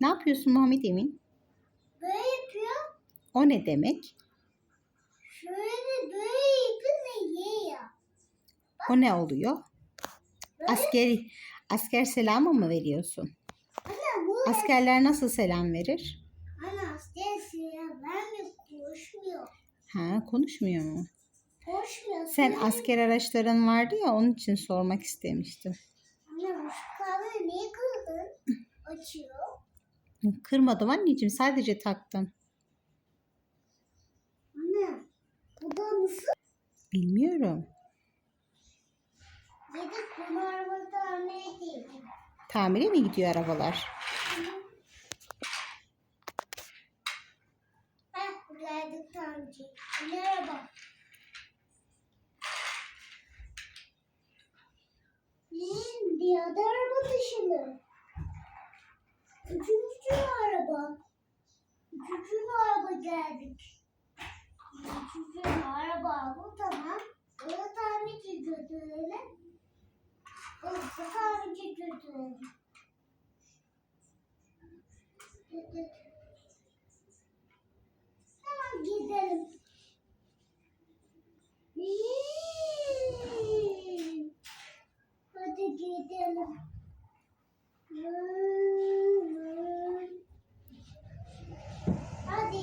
Ne yapıyorsun Muhammed Emin? Böyle yapıyor. O ne demek? Şöyle böyle ve yiyor. O ne oluyor? Böyle. Asker asker selamı mı veriyorsun? Ana bu Askerler nasıl selam verir? Ana asker silah vermiyor. Konuşmuyor. Ha, konuşmuyor mu? Konuşmuyor. Sen asker araçların vardı ya onun için sormak istemiştim. Anne Kırmadım anneciğim sadece taktım. Anne bu da nasıl? Bilmiyorum. Dedik bunu araba tamir edeyim. Tamire mi gidiyor arabalar? Heh geldik tamirci. Merhaba. Bizim diğer araba dışında. Üçüncü araba. Üçüncü araba geldik. Üçüncü araba bu tamam. Onu tamirci götürelim. Onu da tamirci götürelim. Tamam gidelim.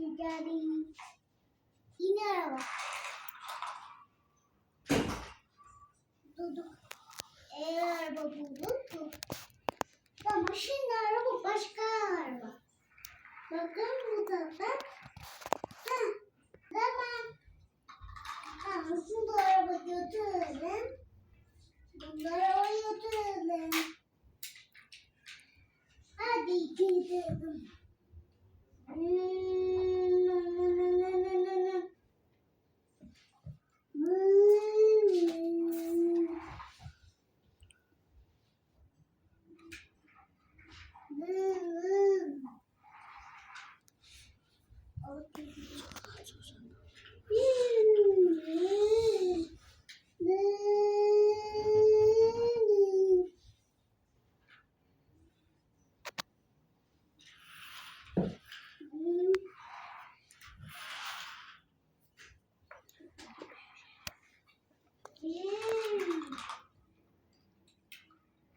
Daddy. Yine araba. Durduk. Eğer araba bulduk. Tamam şimdi araba başka araba. Bakın burada bak. Ha, tamam. Tamam şimdi araba götürelim. Bunları oraya götürelim. Hadi gidelim.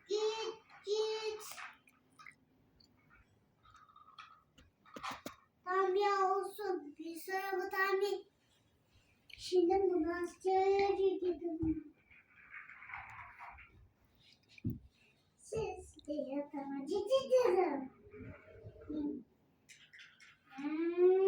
Git git. Tamam ya olsun. Bir sonra bu tamir. Şimdi bunu askere gidelim. Siz de yatağıma gidelim. Hmm.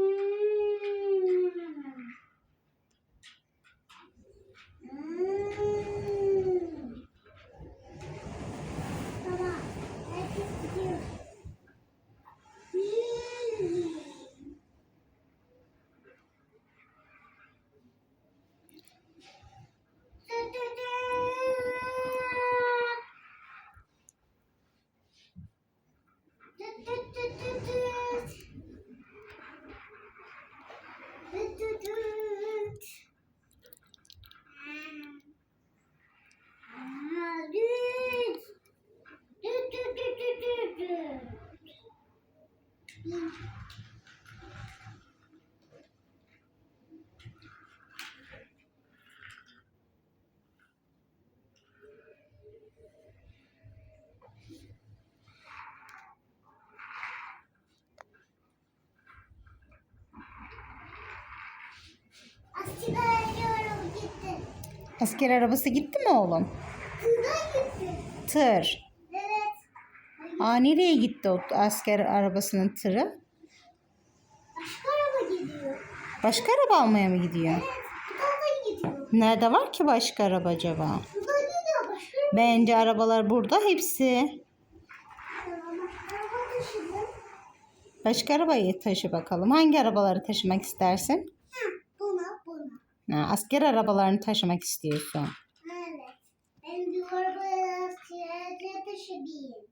do, do, do. Asker arabası gitti mi oğlum? Gitti. Tır. Evet. Aa nereye gitti o asker arabasının tırı? Başka araba gidiyor. Başka araba almaya mı gidiyor? Evet. Gidiyor. Nerede var ki başka araba acaba? Burada gidiyor. Başka araba. Bence arabalar burada hepsi. Başka arabayı taşı bakalım. Hangi arabaları taşımak istersin? Ha, asker arabalarını taşımak istiyorsun. Evet. Ben bir arabaya siyahıya taşımayayım.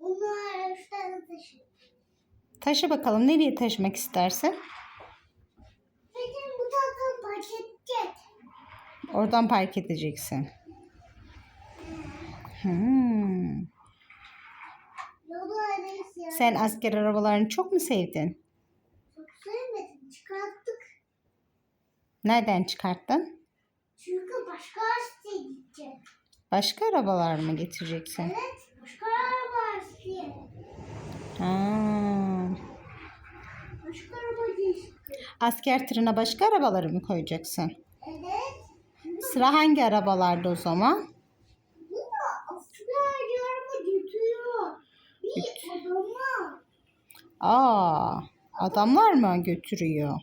Bunu araçlara taşıyayım. Taşı bakalım nereye taşımak istersin? Peki bu taraftan park edecek. Oradan park edeceksin. Hmm. Sen asker arabalarını çok mu sevdin? Nereden çıkarttın? Çünkü başka araçta gidecek. Başka arabalar mı getireceksin? Evet. Başka araba istiyor. Ha. Başka araba değil. Asker tırına başka arabaları mı koyacaksın? Evet. Sıra hangi arabalarda o zaman? Bu da aslında araba götürüyor. Bir adama. Aa, adamlar mı götürüyor?